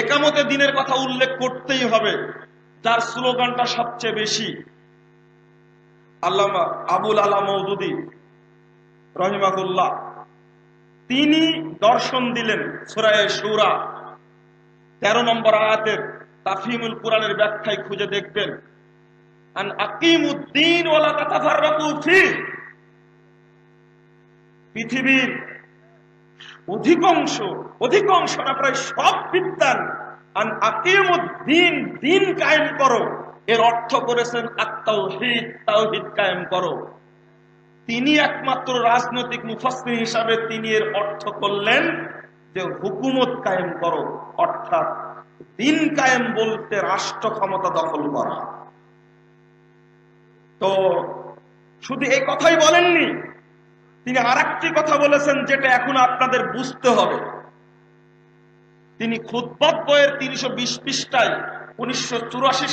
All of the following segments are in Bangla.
একামতে দিনের কথা উল্লেখ করতেই হবে, যার স্লোগানটা সবচেয়ে বেশি। আল্লামা আবুল আলা মৌদুদি রহিমাহুল্লাহ, তিনি দর্শন দিলেন সুরায় সুরা তেরো নম্বর আয়াতের তাফিমুল কোরআনের ব্যাখ্যায় খুঁজে দেখবেন পৃথিবীর অধিকাংশ অধিকাংশ না, প্রায় সব বিদ্যান আন দিন কায়েম করো। এর অর্থ করেছেন কায়েম করো। তিনি একমাত্র রাজনৈতিক হিসাবে তিনি এর অর্থ করলেন যে হুকুমত কায়েম করো, অর্থাৎ দিন কায়েম বলতে রাষ্ট্র ক্ষমতা দখল করা। তো শুধু এই কথাই বলেননি তিনি আর কথা বলেছেন যেটা এখন আপনাদের বুঝতে হবে। তিনি খুদ্বাত বইয়ের তিনশো বিশ পৃষ্ঠায় উনিশশো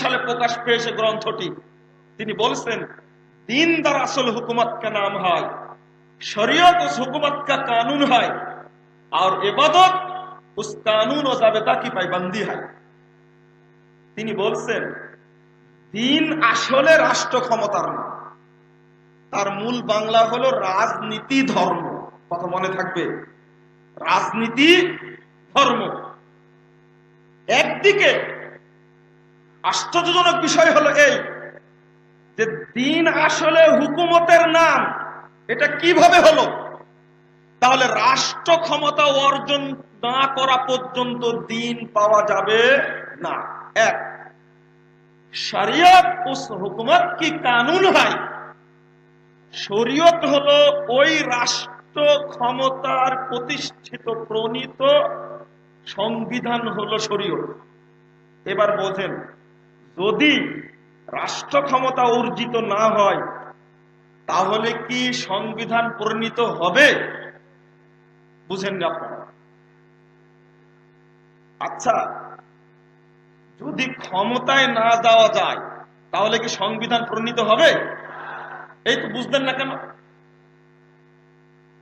সালে প্রকাশ পেয়েছে গ্রন্থটি। তিনি বলছেন, দিন দ্বারা আসল হুকুমত কা নাম হয়, শরীয়ত উস হুকুমত কা কানুন হয়, আর এবাদত উস কানুন ও জাবেদা কি পাইবন্দি হয়। তিনি বলছেন, দিন আসলে রাষ্ট্র ক্ষমতার না। তার মূল বাংলা হলো রাজনীতি ধর্ম। কথা মনে থাকবে। রাজনীতি ধর্ম। একদিকে আশ্চর্যজনক বিষয় হলো এই যে দিন আসলে হুকুমতের নাম, এটা কীভাবে হলো? তাহলে রাষ্ট্র ক্ষমতা অর্জন না করা পর্যন্ত দিন পাওয়া যাবে না। এক উস হুকুমত কি কানুন হয়? শরীয়ত হলো ওই রাষ্ট্র ক্ষমতার প্রতিষ্ঠিত প্রণীত সংবিধান হলো শরীয়ত। এবার বোঝেন যদি রাষ্ট্র ক্ষমতা অর্জিত না হয়, তাহলে কি সংবিধান পরিণত হবে? বুঝেন না আপনারা। আচ্ছা যদি ক্ষমতায় না যাওয়া যায়, তাহলে কি সংবিধান প্রণীত হবে? এই তো বুঝলেন না কেন?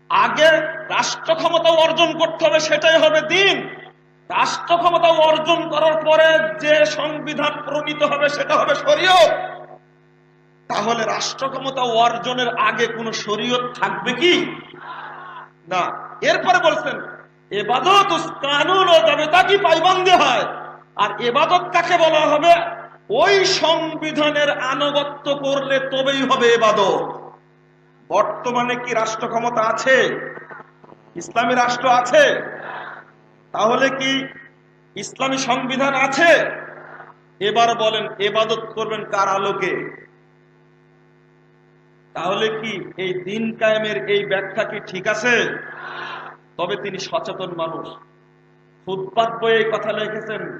আগে রাষ্ট্র ক্ষমতা অর্জন করতে হবে, সেটাই হবে দিন। রাষ্ট্র ক্ষমতা অর্জন করার পরে যে সংবিধান প্রণীত হবে, সেটা হবে শরীয়ত। তাহলে রাষ্ট্র ক্ষমতা অর্জনের আগে কোন শরীয়ত থাকবে কি? না। এরপরে বলছেন, এবাদত কানুন ও যাবে তা কি পাইবন্দী হয়? আর এবাদত কাকে বলা হবে? ওই সংবিধানের আনুগত্য করলে তবেই হবে এবাদত। বর্তমানে কি রাষ্ট্র ক্ষমতা আছে? ইসলামী রাষ্ট্র আছে? তাহলে কি ইসলামী সংবিধান আছে? এবার বলেন, এবাদত করবেন কার আলোকে? তাহলে কি এই দিন কায়েমের এই ব্যাখ্যা কি ঠিক আছে? তবে তিনি সচেতন মানুষ। ফুটপাত বইয়ে কথা লিখেছেন।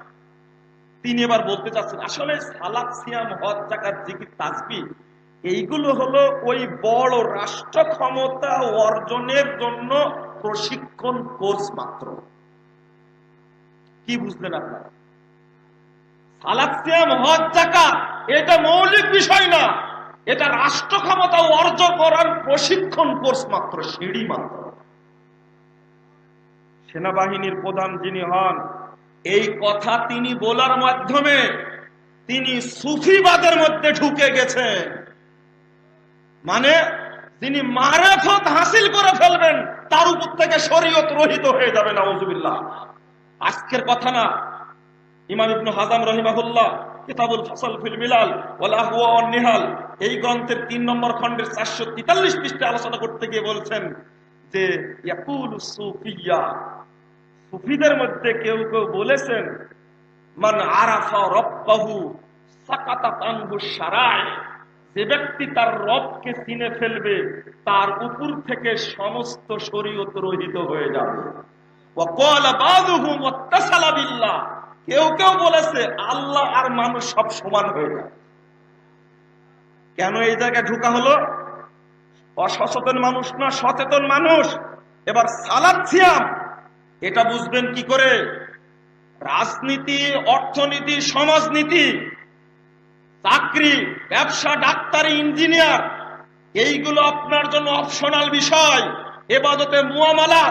তিনি এবার বলতে চাচ্ছেন, আসলে সালাত, সিয়াম, হজ জাকাত জিকির, তাসবি, এইগুলো হলো ওই বড় রাষ্ট্র ক্ষমতা অর্জনের জন্য প্রশিক্ষণ কোর্স মাত্র। কি বুঝলেন আপনারা? সালাত, সিয়াম, হজ জাকাত এটা মৌলিক বিষয় না। এটা রাষ্ট্র ক্ষমতা অর্জন করার প্রশিক্ষণ কোর্স মাত্র, সিঁড়ি মাত্র। সেনাবাহিনীর প্রধান যিনি হন এই কথা তিনি বলার মাধ্যমে তিনি সুফিবাদের মধ্যে ঢুকে গেছেন। মানে তিনি মারাফত হাসিল করে ফেলবেন, তার উপর থেকে শরীয়ত রহিত হয়ে যাবে না আজকের কথা না, ইমাম ইবনু হাজাম রহিমাহুল্লাহ, কিতাবুল ফসল ফিল মিলাল ওয়ালা হুয়া ওয়ান নিহাল, এই গ্রন্থের তিন নম্বর খণ্ডের চারশো তেতাল্লিশ পৃষ্ঠে আলোচনা করতে গিয়ে বলছেন যে, ইয়াকুল সুফিয়া সুফিদের মধ্যে কেউ কেউ বলেছেন, মান যে ব্যক্তি তার রবকে চিনে ফেলবে, তার উপর থেকে সমস্ত শরীয়ত রহিত হয়ে যাবে। কেউ কেউ বলেছে, আল্লাহ আর মানুষ সব সমান হয়ে যায়। কেন এই জায়গায় ঢুকা হলো? অসচেতন মানুষ না, সচেতন মানুষ। এবার সালাদ সিয়াম। এটা বুঝবেন কি করে? রাজনীতি, অর্থনীতি, সমাজনীতি, চাকরি, ব্যবসা, ডাক্তারি, ইঞ্জিনিয়ার, এইগুলো আপনার জন্য অপশনাল বিষয়। এবাদতে মুয়ামালা।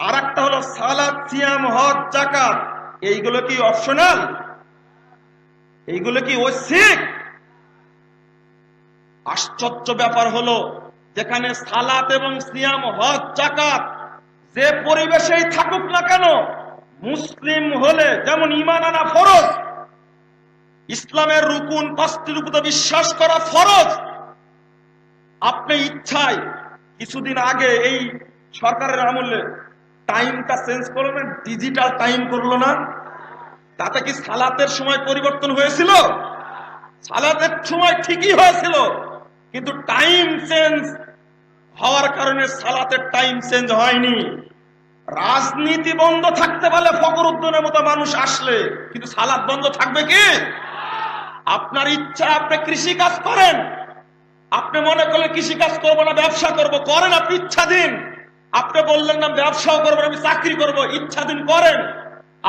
আর একটা হলো সালাদ, সিয়াম, হজ জাকাত এইগুলো কি অপশনাল? এইগুলো কি ঐচ্ছিক? আশ্চর্য ব্যাপার হলো, যেখানে সালাত এবং সিয়াম, হজ জাকাত যে পরিবেশেই থাকুক না কেন, মুসলিম হলে যেমন ইমান আনা ফরজ, ইসলামের রুকুন পাঁচটির উপরে বিশ্বাস করা ফরজ, আপনি ইচ্ছায় কিছুদিন আগে এই সরকারের আমলে টাইমটা চেঞ্জ করল না, ডিজিটাল টাইম করল না? তাতে কি সালাতের সময় পরিবর্তন হয়েছিল? সালাতের সময় ঠিকই হয়েছিল, কিন্তু টাইম চেঞ্জ হওয়ার কারণে সালাতের টাইম চেঞ্জ হয়নি। রাজনীতি বন্ধ থাকতে পারলে ফকর উদ্দিনের মতো মানুষ আসলে, কিন্তু সালাদ বন্ধ থাকবে কি? আপনার ইচ্ছা, আপনি কৃষি কাজ করেন। আপনি মনে করলে কৃষি কাজ করব না, ব্যবসা করব, করেন আপনি ইচ্ছা দিন আপনি বললেন না, ব্যবসাও করব আমি চাকরি করব ইচ্ছা দিন করেন।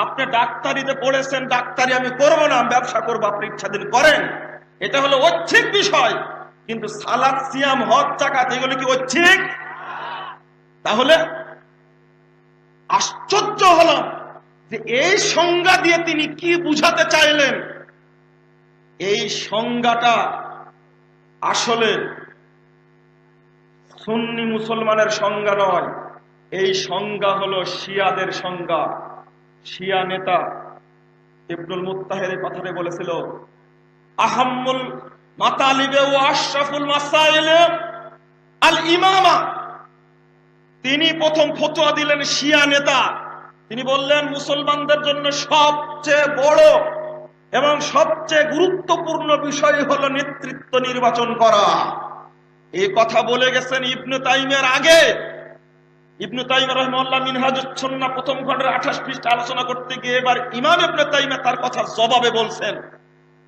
আপনি ডাক্তারিতে পড়েছেন, ডাক্তারি আমি করব না ব্যবসা করব, আপনি ইচ্ছা দিন করেন। এটা হলো ঐচ্ছিক বিষয়। কিন্তু সালাদ, সিয়াম, হজ চাকাত এগুলো কি ঐচ্ছিক? তাহলে আশ্চর্য হলো যে এই সংজ্ঞা দিয়ে তিনি কি বুঝাতে চাইলেন? এই সংজ্ঞাটা আসলে সুন্নি মুসলমানের সংজ্ঞা নয়। এই সংজ্ঞা হলো শিয়াদের সংজ্ঞা। শিয়া নেতা ইবনুল মুত্তাহের কথাটা বলেছিল আহাম্মুল মাতালিবে ও আশরাফুল মাসাইলে আল ইমামা। তিনি প্রথম ফতোয়া দিলেন শিয়া নেতা। তিনি বললেন, মুসলমানদের জন্য সবচেয়ে বড় এবং সবচেয়ে গুরুত্বপূর্ণ বিষয় হলো নেতৃত্ব নির্বাচন করা। এই কথা বলে গেছেন ইবনু তাইমের আগে। ইবনু তাইম রহমাল্লাহ মিনহাজুচ্ছন্না প্রথম খণ্ডের আঠাশ পৃষ্ঠা আলোচনা করতে গিয়ে এবার ইমাম ইবনু তাইমে তার কথা জবাবে বলছেন।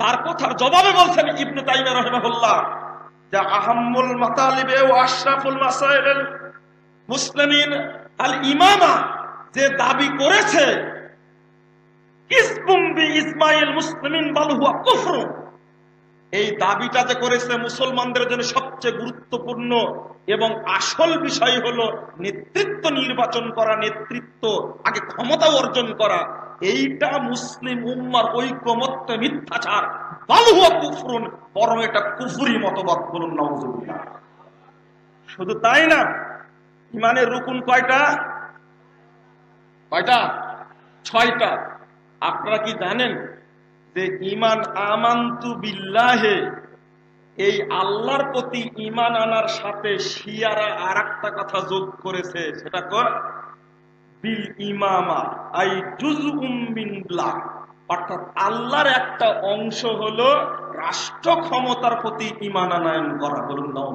তার কথার জবাবে বলছেন ইবনু তাইমা রহমাহুল্লাহ, যে আহাম্মুল মাতালিবে ও আশরাফুল মাসাইল মুসলিমিন আল ইমামা যে দাবি করেছে ইসমুম্বি ইসমাইল মুসলিমিন বালহুয়া কুফরু এই দাবিটা যে করেছে মুসলমানদের জন্য সবচেয়ে গুরুত্বপূর্ণ এবং আসল বিষয় হলো নেতৃত্ব নির্বাচন করা, নেতৃত্ব, আগে ক্ষমতা অর্জন করা, এইটা মুসলিম উম্মার ঐক্যমত্য, মিথ্যাচার কুফরুন, বরং এটা কুফুরি মতবাদ বলুন নওয়াজুবিল্লাহ শুধু তাই না, ইমানের রুকুন কয়টা? কয়টা? ছয়টা। আপনারা কি জানেন যে ইমান আমান্তু বিল্লাহে, এই আল্লাহর প্রতি ইমান আনার সাথে শিয়ারা আর একটা কথা যোগ করেছে, সেটা কর বিল ইমামা, আই জুজউম বিল্লাহ। অর্থাৎ আল্লাহর একটা অংশ হলো রাষ্ট্র ক্ষমতার প্রতি ইমান আনায়ন করা, বলুন নাও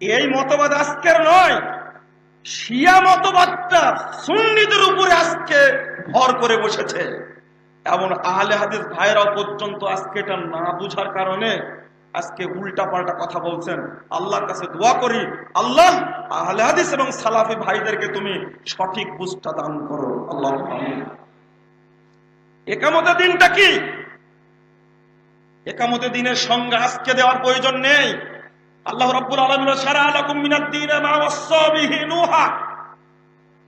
এই মতবাদ আজকের নয়, শিয়া মতবাদটা সুন্নিদের উপরে আজকে ভর করে বসেছে। এমন আহলে হাদিস ভাইরাও পর্যন্ত আজকে এটা না বুঝার কারণে আজকে উল্টা পাল্টা কথা বলছেন। আল্লাহর কাছে দোয়া করি, আল্লাহ আহলে হাদিস এবং সালাফি ভাইদেরকে তুমি সঠিক বুঝটা দান করো। আল্লাহ একামতের দিনটা কি? একামতের দিনের সঙ্গে আজকে দেওয়ার প্রয়োজন নেই। আল্লাহ রাব্বুল আলামিন সারা লাকুম মিনাদ দীন মা ওয়াসা বিহি নূহা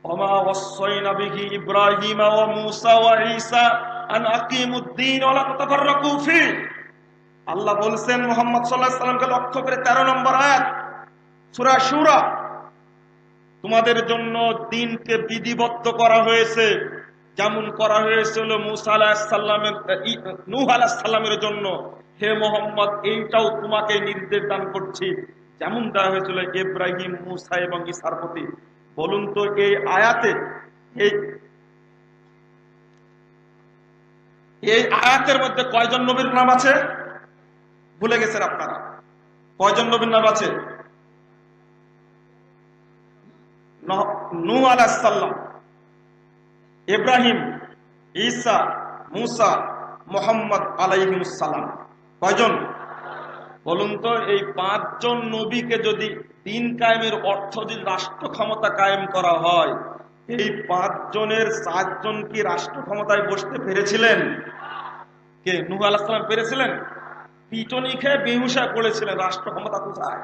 ওমা ওয়াসাইনা বিহি ইব্রাহিম ওয়া মূসা আল্লাহ বলছেন, মোহাম্মদ সাল্লামকে লক্ষ্য করে 13 নম্বর আয়াত, সুরা সুরা তোমাদের জন্য দিনকে বিধিবদ্ধ করা হয়েছে। যেমন করা হয়েছিল মুসা আলাহিস সাল্লামের নূহ আলাহিস সাল্লামের জন্য। হে মোহাম্মদ, এইটাও তোমাকে নির্দেশ দান করছি। যেমন দেওয়া হয়েছিল ইব্রাহিম মুসা এবং ইসার প্রতি। বলুন তো এই আয়াতে, এই এই আয়াতের মধ্যে কয়জন নবীর নাম আছে? ভুলে গেছেন আপনারা। কয়জন নবীর নাম আছে? নূহ আলাহিসাল্লাম ইব্রাহিম, ঈসা, মুসা, মোহাম্মদ আলাইহিমুসালাম কয়জন? বলুন তো, এই পাঁচজন নবীকে যদি দিন কায়েমের অর্থ যদি রাষ্ট্র ক্ষমতা কায়েম করা হয় এই পাঁচজনের চারজন কি রাষ্ট্র ক্ষমতায় বসতে পেরেছিলেন? কে, নুহ আলাহাম পেরেছিলেন? পিটনি খেয়ে বেহুসা পড়েছিলেন রাষ্ট্র ক্ষমতা কোথায়?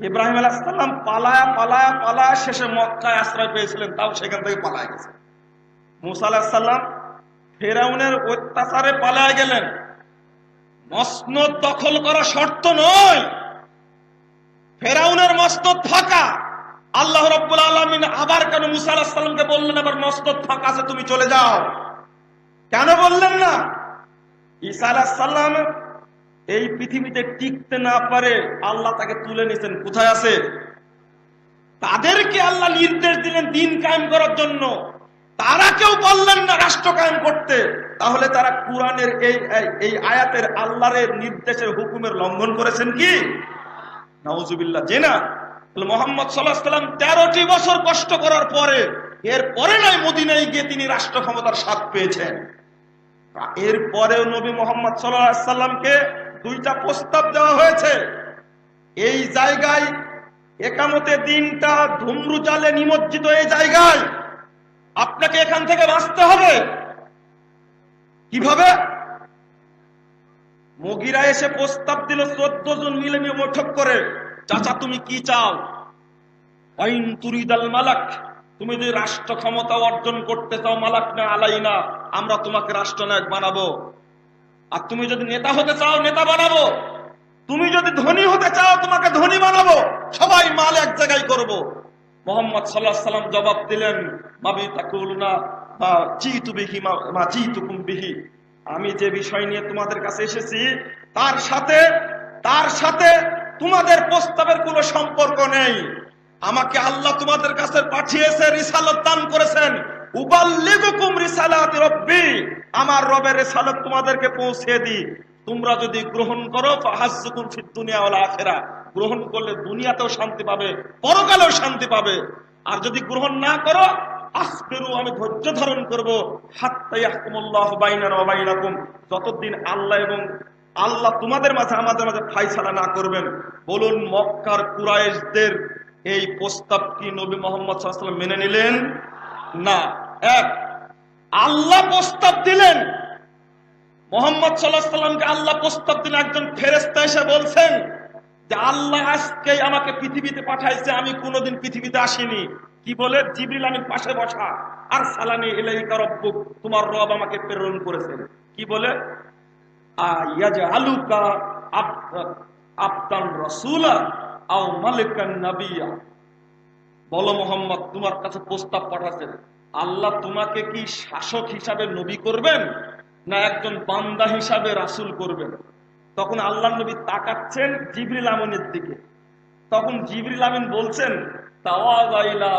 ইব্রাহিম আলাহাম পালায়া পালায়া পালায়া শেষে মক্কায় আশ্রয় পেয়েছিলেন, তাও সেখান থেকে পালায় গেছে। মুসা আলাহিসাল্লাম ফেরাউনের অত্যাচারে পালায় গেলেন। মসনদ দখল করা শর্ত নয়। ফেরাউনের মসনদ ফাঁকা। আল্লাহ রব্বুল আলমিন আবার কেন মুসা আলাহিসাল্লামকে বললেন, আবার মসনদ ফাঁকা আছে, তুমি চলে যাও। কেন বললেন না? ঈসা আলাহিসাল্লাম এই পৃথিবীতে টিকতে না পারে আল্লাহ তাকে তুলে নিছেন কোথায় আছে? তাদেরকে আল্লাহ নির্দেশ দিলেন দিন কায়েম করার জন্য। তারা কেউ বললেন না রাষ্ট্র কায়েম করতে। তাহলে তারা কোরআনের এই, এই- আয়াতের আল্লাহরের নির্দেশের হুকুমের লঙ্ঘন করেছেন কি? নাউজুবিল্লাহ যে না তাহলে মোহাম্মদ সাল্লাহ সাল্লাম তেরোটি বছর কষ্ট করার পরে, এর পরে নয় মদিনায় গিয়ে তিনি রাষ্ট্র ক্ষমতার স্বাদ পেয়েছেন। এর পরেও নবী মোহাম্মদ সাল্লাহ সাল্লামকে দুইটা প্রস্তাব দেওয়া হয়েছে। এই জায়গায় একামতে দিনটা ধুমরু জালে নিমজ্জিত এই জায়গায় আপনাকে এখান থেকে বাঁচতে হবে। কীভাবে? মগিরা এসে প্রস্তাব দিল, চোদ্দ জন মিলে বৈঠক করে। চাচা, তুমি কি চাও? মালাক, তুমি যদি রাষ্ট্র ক্ষমতা অর্জন করতে চাও মালাক না আলাই না, আমরা তোমাকে রাষ্ট্রনায়ক বানাবো। আর তুমি যদি নেতা হতে চাও, নেতা বানাবো। তুমি যদি ধনী হতে চাও, তোমাকে ধনী বানাবো। সবাই মাল এক জায়গায় করব। মোহাম্মদ সাল্লাহ সাল্লাম জবাব দিলেন মাবি তাকুলনা মা জিতু বিহি, মা- মা জিতুকুম বিহি। আমি যে বিষয় নিয়ে তোমাদের কাছে এসেছি, তার সাথে তার সাথে তোমাদের প্রস্তাবের কোনো সম্পর্ক নেই। আমাকে আল্লাহ তোমাদের কাছে পাঠিয়েছে, রিসালত দান করেছেন। উবাল্লিগুকুম রিসালাতি রব্বি। আমার রবের রিসালত তোমাদেরকে পৌঁছে দিই। তোমরা যদি গ্রহণ করো ফাহাজ্জুকুম ফিদ গ্রহণ করলে দুনিয়াতেও শান্তি পাবে, পরকালেও শান্তি পাবে। আর যদি গ্রহণ না করো, আসবেরু, আমি ধৈর্য ধারণ করব। হাত্তা ইয়াহকুমুল্লাহ বাইনানা ওয়া বাইনাকুম। যতদিন আল্লাহ এবং আল্লাহ তোমাদের মাঝে, আমাদের মাঝে ফাইসালা না করবেন। বলুন, মক্কার কুরাইশদের এই প্রস্তাব কি নবী মোহাম্মদ মেনে নিলেন? না। এক, আল্লাহ প্রস্তাব দিলেন। মোহাম্মদ সাল্লাহ সাল্লামকে আল্লাহ প্রস্তাব দিলেন। একজন ফেরেস্তা এসে বলছেন যে, আল্লাহ আজকে আমাকে পৃথিবীতে পাঠাইছে, আমি কোনোদিন পৃথিবীতে আসিনি। কি বলে? জিবরিল, আমি পাশে বসা। আর সালানি ইলাইকা রব্বুক, তোমার রব আমাকে প্রেরণ করেছেন। কি বলে? বলো মোহাম্মদ, তোমার কাছে প্রস্তাব আল্লাহ তোমাকে কি শাসক হিসাবে নবী করবেন না একজন বান্দা হিসাবে রাসুল করবেন? তখন আল্লাহ নবী তাকাচ্ছেন জিবরিল আমিনের দিকে। তখন জিবরিল আমিন বলছেন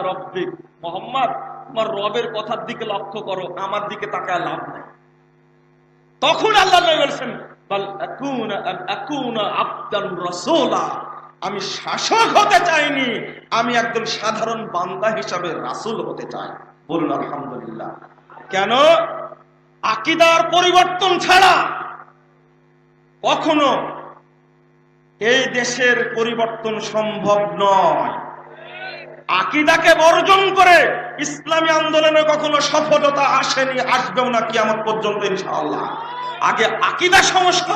রব্বিক। মোহাম্মদ, তোমার রবের কথার দিকে লক্ষ্য করো, আমার দিকে তাকায় লাভ নেই। তখন আল্লাহ বলছেন আমি শাসক হতে চাইনি, আমি একজন সাধারণ বান্দা হিসাবে রাসূল হতে চাই। বলুন, আলহামদুলিল্লাহ। কেন? আকিদার পরিবর্তন ছাড়া কখনো এই দেশের পরিবর্তন সম্ভব নয়। আকিদাকে বর্জন করে ইসলামী আন্দোলনে কখনো সফলতা আসেনি, আসবেও না কিয়ামত পর্যন্ত ইনশাআল্লাহ। আগে আকিদা সংস্কার